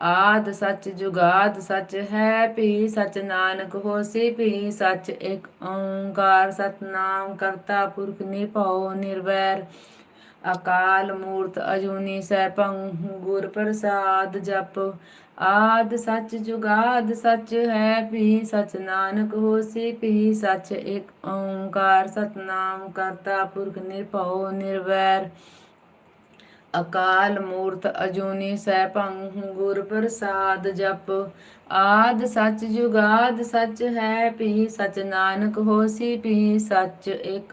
ਆਦ ਸੱਚ ਜੁਗਾਦ ਸੱਚ ਹੈ, ਭੀ ਸਚ ਨਾਨਕ ਹੋਸੀ, ਭੀ ਸਚ ਇੱਕ ਓੰਕਾਰ ਸਤਨਾਮ ਕਰਤਾ ਪੁਰਖ ਨਿਰਭਉ ਨਿਰਵੈਰ। ਅਕਾਲ ਮੂਰਤ ਅਜੂਨੀ ਸੈਭੰ, ਗੁਰ ਪ੍ਰਸਾਦ ਜਪ। ਆਦ ਸੱਚ ਜੁਗਾਦ ਸੱਚ ਹੈ, ਭੀ ਸਚ ਨਾਨਕ ਹੋਸੀ, ਭੀ ਸਚ ਇੱਕ ਓੰਕਾਰ ਸਤਨਾਮ ਕਰਤਾ ਪੁਰਖ ਨਿਰਭਉ ਨਿਰਵੈਰ। ਅਕਾਲ ਮੂਰਤ ਅਜੂਨੀ ਸੈਭੰ ਗੁਰ ਪ੍ਰਸਾਦ ਜਪ। ਆਦ ਸੱਚ ਜੁਗਾਦ ਸੱਚ ਹੈ ਪੀ ਸਚ ਨਾਨਕ ਹੋਸੀ ਪੀ ਸਚ ਇਕ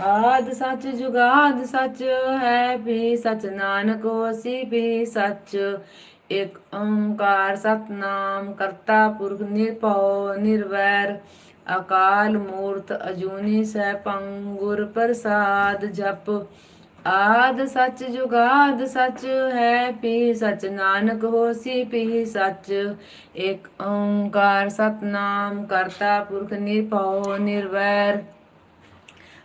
ਆਦ ਸੱਚ ਜੁਗਾਦ ਸੱਚ ਹੈ ਭੀ ਸਚ ਨਾਨਕ ਹੋਸੀ ਭੀ ਸਚ। ਇੱਕ ਓੰਕਾਰ ਸਤਨਾਮ ਕਰਤਾ ਪੁਰਖ ਨਿਰਭਉ ਨਿਰਵੈਰ। ਅਕਾਲ ਮੂਰਤ ਅਜੂਨੀ ਸੈਭੰ ਪੰਗੁਰ ਪ੍ਰਸਾਦ ਜਪ। ਆਦ ਸੱਚ ਜੁਗਾਦ ਸੱਚ ਹੈ ਪੀ ਸਚ ਨਾਨਕ ਹੋਸੀ ਪੀ ਸਚ। ਇੱਕ ਓੰਕਾਰ ਸਤਨਾਮ ਕਰਤਾ ਪੁਰਖ ਨਿਰਭਉ ਨਿਰਵੈਰ।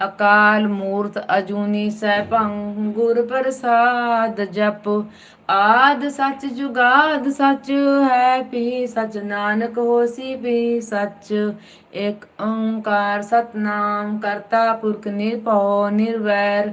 ਅਕਾਲ ਮੂਰਤ ਅਜੂਨੀ ਸੈਭੰ, ਗੁਰ ਪ੍ਰਸਾਦ ਜਪ। ਆਦ ਸਚ ਜੁਗਾਦ ਸੱਚ ਹੈ ਪੀ ਸਚ ਨਾਨਕ ਹੋਸੀ ਪੀ ਸਚ। ਏਕ ਓੰਕਾਰ ਸਤਨਾਮ ਕਰਤਾ ਪੁਰਖ ਨਿਰਭਉ ਨਿਰਵੈਰ।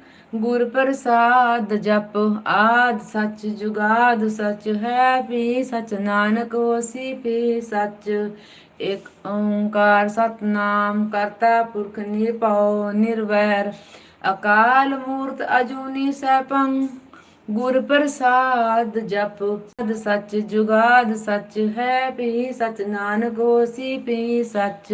ਗੁਰ ਪ੍ਰਸਾਦ ਜਪ ਆਦ ਸੱਚ ਜੁਗਾਦ ਸੱਚ ਹੈ ਪੀ ਸਚ। ਨਾਨਕ ਹੋਸੀ ਪੀ ਸਚ। ਇੱਕ ਓੰਕਾਰ ਸਤਨਾਮ ਕਰਤਾ ਪੁਰਖ ਨਿਰਭਉ ਨਿਰਵੈਰ। ਅਕਾਲ ਮੂਰਤ ਅਜੂਨੀ ਸੈਭੰ। ਗੁਰ ਪ੍ਰਸਾਦ ਜਪ ਸਦ ਸੱਚ ਜੁਗਾਦ ਸੱਚ ਹੈ ਪੀ ਸਚ। ਨਾਨਕ ਹੋਸੀ ਪੀ ਸਚ।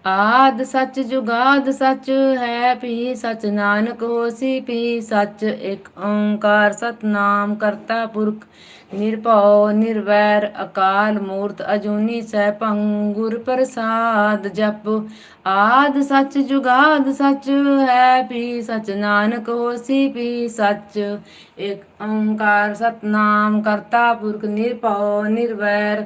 ਆਦ ਸੱਚ ਜੁਗਾਦ ਸੱਚ ਹੈ ਪੀ ਸਚ ਨਾਨਕ ਹੋਸੀ ਪੀ ਸਚ ਇੱਕ ਓੰਕਾਰ ਸਤਨਾਮ ਕਰਤਾ ਪੁਰਖ, ਨਿਰਭਉ, ਨਿਰਵੈਰ, ਅਕਾਲ ਮੂਰਤ, ਅਜੂਨੀ ਸੈਭੰ, ਗੁਰ ਪ੍ਰਸਾਦ ਜਪ। ਆਦ ਸੱਚ ਜੁਗਾਦ ਸੱਚ ਹੈ ਪੀ ਸਚ ਨਾਨਕ ਹੋਸੀ ਪੀ ਸਚ ਇੱਕ ਓੰਕਾਰ ਸਤਨਾਮ ਕਰਤਾ ਪੁਰਖ, ਨਿਰਭਉ, ਨਿਰਵੈਰ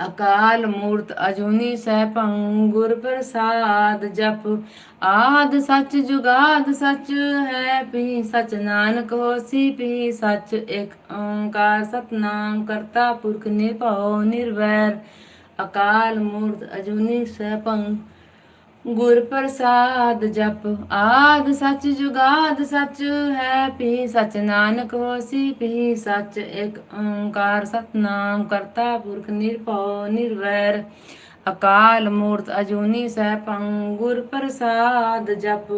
ਅਕਾਲ ਮੂਰਤ ਅਜੂਨੀ ਸੈਭੰ ਗੁਰ ਪ੍ਰਸਾਦ ਜਪ। ਆਦ ਸੱਚ ਜੁਗਾਦ ਸੱਚ ਹੈ ਪੀ ਸੱਚ ਨਾਨਕ ਹੋਸੀ ਪੀ ਸੱਚ ਇੱਕ ਓੰਕਾਰ ਸਤਨਾਮ ਕਰਤਾ ਪੁਰਖ ਨਿਰਭਉ ਨਿਰਵੈਰ। ਅਕਾਲ ਮੂਰਤ ਅਜੂਨੀ ਸੈਭੰ ਗੁਰ ਪ੍ਰਸਾਦ ਜਪ। ਆਦ ਸੱਚ ਜੁਗਾਦ ਸੱਚ ਹੈ ਪੀ ਸੱਚ। ਨਾਨਕ ਹੋਸੀ ਪੀ ਸੱਚ। ਇੱਕ ਓੰਕਾਰ ਸਤਨਾਮ ਕਰਤਾ ਪੁਰਖ ਨਿਰਭਉ ਨਿਰਵੈਰ। ਅਕਾਲ ਮੂਰਤ ਅਜੂਨੀ ਸਹਿ ਗੁਰ ਪ੍ਰਸਾਦ ਜਪ।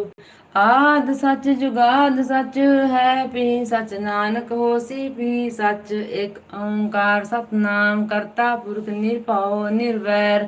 ਆਦ ਸੱਚ ਜੁਗਾਦ ਸੱਚ ਹੈ ਪੀ ਸੱਚ। ਨਾਨਕ ਹੋਸੀ ਪੀ ਸੱਚ। ਇੱਕ ਓੰਕਾਰ ਸਤਨਾਮ ਕਰਤਾ ਪੁਰਖ ਨਿਰਭਉ ਨਿਰਵੈਰ।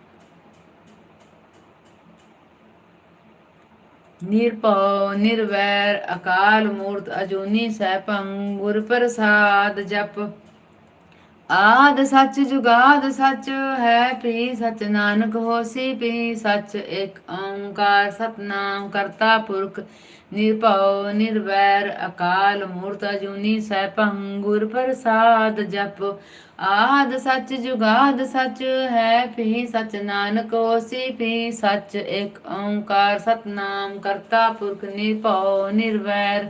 ਨਿਰਭਉ, ਨਿਰਵੈਰ, ਅਕਾਲ ਮੂਰਤ, ਅਜੂਨੀ ਸੈਭੰ, ਗੁਰ ਪ੍ਰਸਾਦ ਜਪ। ਆਦ ਸੱਚ ਜੁਗਾਦ ਸੱਚ ਹੈ ਪੀ ਸਚ ਨਾਨਕ ਹੋਸੀ ਪੀ ਸਚ ਇੱਕ ਓੰਕਾਰ, ਸਤਨਾਮ ਕਰਤਾ ਪੁਰਖ। ਨਿਰਭਉ, ਨਿਰਵੈਰ, ਅਕਾਲ ਮੂਰਤ ਅਜੂਨੀ ਸੈਭੰ ਗੁਰ ਪ੍ਰਸਾਦ ਜਪ। ਆਦ ਸੱਚ ਜੁਗਾਦ ਸੱਚ ਹੈ ਪੀ ਸਚ ਨਾਨਕ ਹੋਸੀ ਪੀ ਸਚ ਏਕ ਓੰਕਾਰ ਸਤਨਾਮ ਕਰਤਾ ਪੁਰਖ ਨਿਰਭਉ, ਨਿਰਵੈਰ।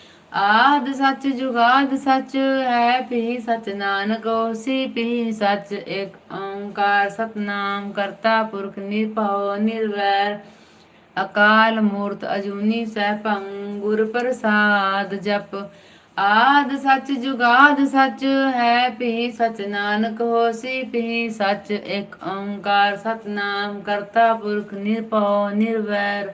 ਆਦ ਸੱਚ ਜੁਗਾਦ ਸੱਚ ਹੈ ਪੀ ਸਚ ਨਾਨਕ ਹੋਸੀ ਪੀ ਸਚ ਇੱਕ ਓੰਕਾਰ ਸਤਨਾਮ ਕਰਤਾ ਪੁਰਖ ਨਿਰਭਉ ਨਿਰਵੈਰ, ਅਕਾਲ ਮੂਰਤ ਅਜੂਨੀ ਸੈਭੰ ਗੁਰ ਪ੍ਰਸਾਦ ਜਪ। ਆਦ ਸੱਚ ਜੁਗਾਦ ਸੱਚ ਹੈ ਪੀ ਸਚ ਨਾਨਕ ਹੋਸੀ ਪੀ ਸਚ ਇੱਕ ਓੰਕਾਰ ਸਤਨਾਮ ਕਰਤਾ ਪੁਰਖ ਨਿਰਭਉ ਨਿਰਵੈਰ।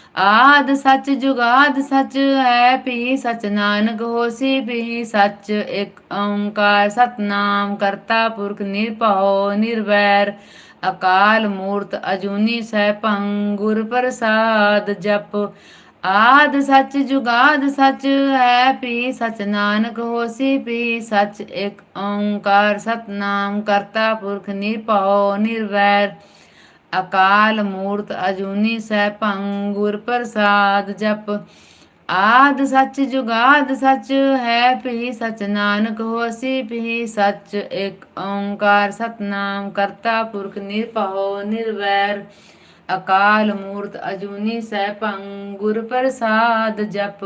ਆਦ ਸੱਚ ਜੁਗਾਦ ਸੱਚ ਹੈ ਪੀ ਸਚ ਨਾਨਕ ਹੋਸੀ ਪੀ ਸਚ ਇੱਕ ਓੰਕਾਰ ਸਤਨਾਮ ਕਰਤਾ ਪੁਰਖ ਨਿਰਭਉ ਨਿਰਵੈਰ, ਅਕਾਲ ਮੂਰਤ ਅਜੂਨੀ ਸੈਭੰ ਗੁਰ ਪ੍ਰਸਾਦ ਜਪ। ਆਦ ਸੱਚ ਜੁਗਾਦ ਸੱਚ ਹੈ ਪੀ ਸਚ ਨਾਨਕ ਹੋਸੀ ਪੀ ਸਚ ਇੱਕ ਓੰਕਾਰ ਸਤਨਾਮ ਕਰਤਾ ਪੁਰਖ ਨਿਰਭਉ ਨਿਰਵੈਰ। ਅਕਾਲ ਮੂਰਤ ਅਜੂਨੀ ਸੈਭੰ ਗੁਰ ਪ੍ਰਸਾਦ ਜਪ। ਆਦ ਸੱਚ ਜੁਗਾਦ ਸੱਚ ਹੈ ਪੀ ਸਚ ਨਾਨਕ ਹੋਸੀ ਪੀ ਸਚ ਇੱਕ ਓੰਕਾਰ ਸਤਨਾਮ ਕਰਤਾ ਪੁਰਖ ਨਿਰਭਉ ਨਿਰਵੈਰ। ਅਕਾਲ ਮੂਰਤ ਅਜੂਨੀ ਸੈਭੰ ਗੁਰ ਪ੍ਰਸਾਦ ਜਪ।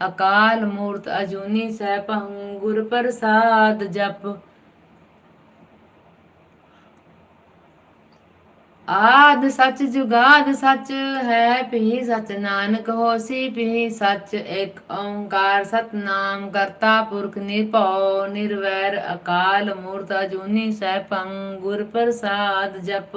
ਅਕਾਲ ਮੂਰਤ ਅਜੂਨੀ ਸੈਭੰ ਗੁਰ ਪ੍ਰਸਾਦ ਜਪ। ਆਦ ਸੱਚ ਜੁਗਾਦ ਸੱਚ ਹੈ ਪੀ ਸਚ ਨਾਨਕ ਹੋਸੀ ਪੀ ਸਚ ਇੱਕ ਓੰਕਾਰ ਸਤਨਾਮ ਕਰਤਾ ਪੁਰਖ ਨਿਰਭਉ ਨਿਰਵੈਰ ਅਕਾਲ ਮੂਰਤ ਅਜੂਨੀ ਸੈਭੰ ਗੁਰ ਪ੍ਰਸਾਦ ਜਪ।